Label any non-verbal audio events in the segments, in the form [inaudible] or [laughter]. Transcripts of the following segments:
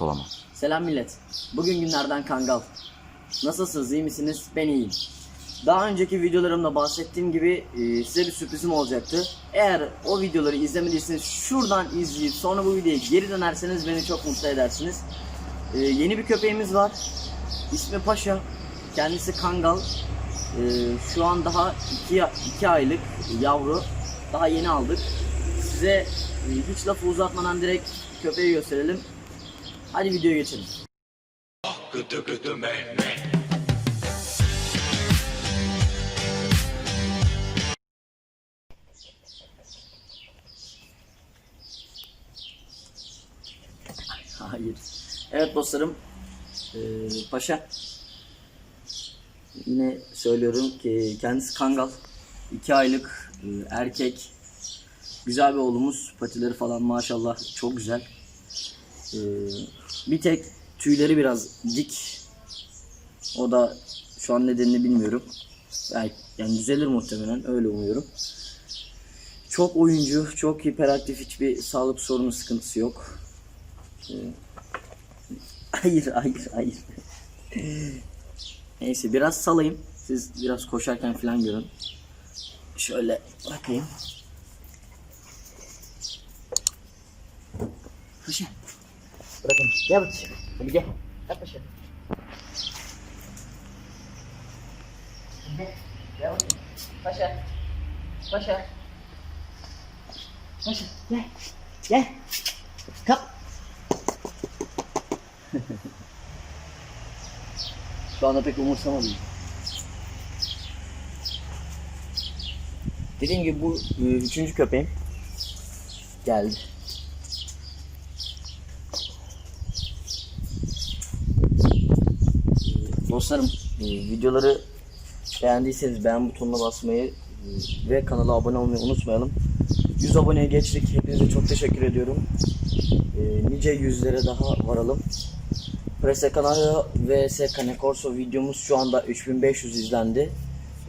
Olamam. Selam millet. Bugün günlerden Kangal. Nasılsınız, iyi misiniz? Ben iyiyim. Daha önceki videolarımda bahsettiğim gibi e, size bir sürprizim olacaktı. Eğer o videoları izlemediyseniz şuradan izleyip sonra bu videoya geri dönerseniz beni çok mutlu edersiniz. E, yeni bir köpeğimiz var. İsmi Paşa. Kendisi Kangal. E, şu an daha 2 aylık yavru. Daha yeni aldık. Size e, hiç lafı uzatmadan direkt köpeği gösterelim. Hadi videoya geçelim. Hayır. Evet dostlarım. Ee, paşa. Yine söylüyorum ki kendisi Kangal. 2 aylık e, erkek. Güzel bir oğlumuz. Patileri falan maşallah çok güzel. Ee, bir tek tüyleri biraz dik. O da şu an nedenini bilmiyorum. Belki yani düzelir muhtemelen öyle umuyorum. Çok oyuncu, çok hiperaktif, hiçbir sağlık sorunu sıkıntısı yok. Ee, [laughs] hayır, hayır, hayır. Neyse biraz salayım. Siz biraz koşarken falan görün. Şöyle bakayım. Paşa. Bırakın. Gel bakayım. Hadi gel. Gel paşa. Gel. Bakayım. Paşa. Paşa. Paşa. Gel. Gel. Kap. Şu anda pek umursamadım. Dediğim gibi bu e, üçüncü köpeğim geldi. Dostlarım e, videoları beğendiyseniz beğen butonuna basmayı e, ve kanala abone olmayı unutmayalım. 100 aboneye geçtik. Hepinize çok teşekkür ediyorum. E, nice yüzlere daha varalım. Prese Canario vs Cane Corso videomuz şu anda 3500 izlendi.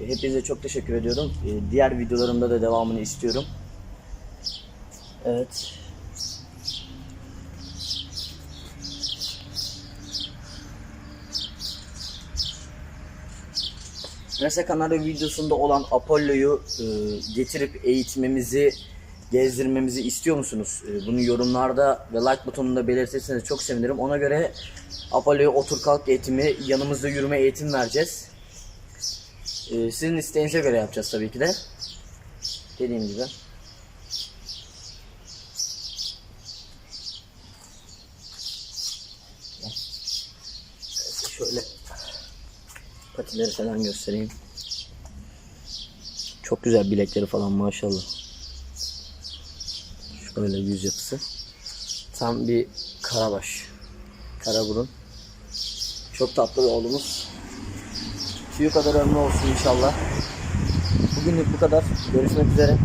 Hepinize çok teşekkür ediyorum. Diğer videolarımda da devamını istiyorum. Evet. Prese Canario videosunda olan Apollo'yu e, getirip eğitmemizi, gezdirmemizi istiyor musunuz? E, bunu yorumlarda ve like butonunda belirtirseniz çok sevinirim. Ona göre Apollo'ya otur kalk eğitimi, yanımızda yürüme eğitim vereceğiz. E, sizin isteğinize göre yapacağız tabii ki de. Dediğim gibi. Şöyle patileri falan göstereyim. Çok güzel bilekleri falan maşallah. Şöyle yüz yapısı. Tam bir karabaş. Kara burun. Çok tatlı bir oğlumuz. Tüyü kadar ömrü olsun inşallah. Bugünlük bu kadar. Görüşmek üzere.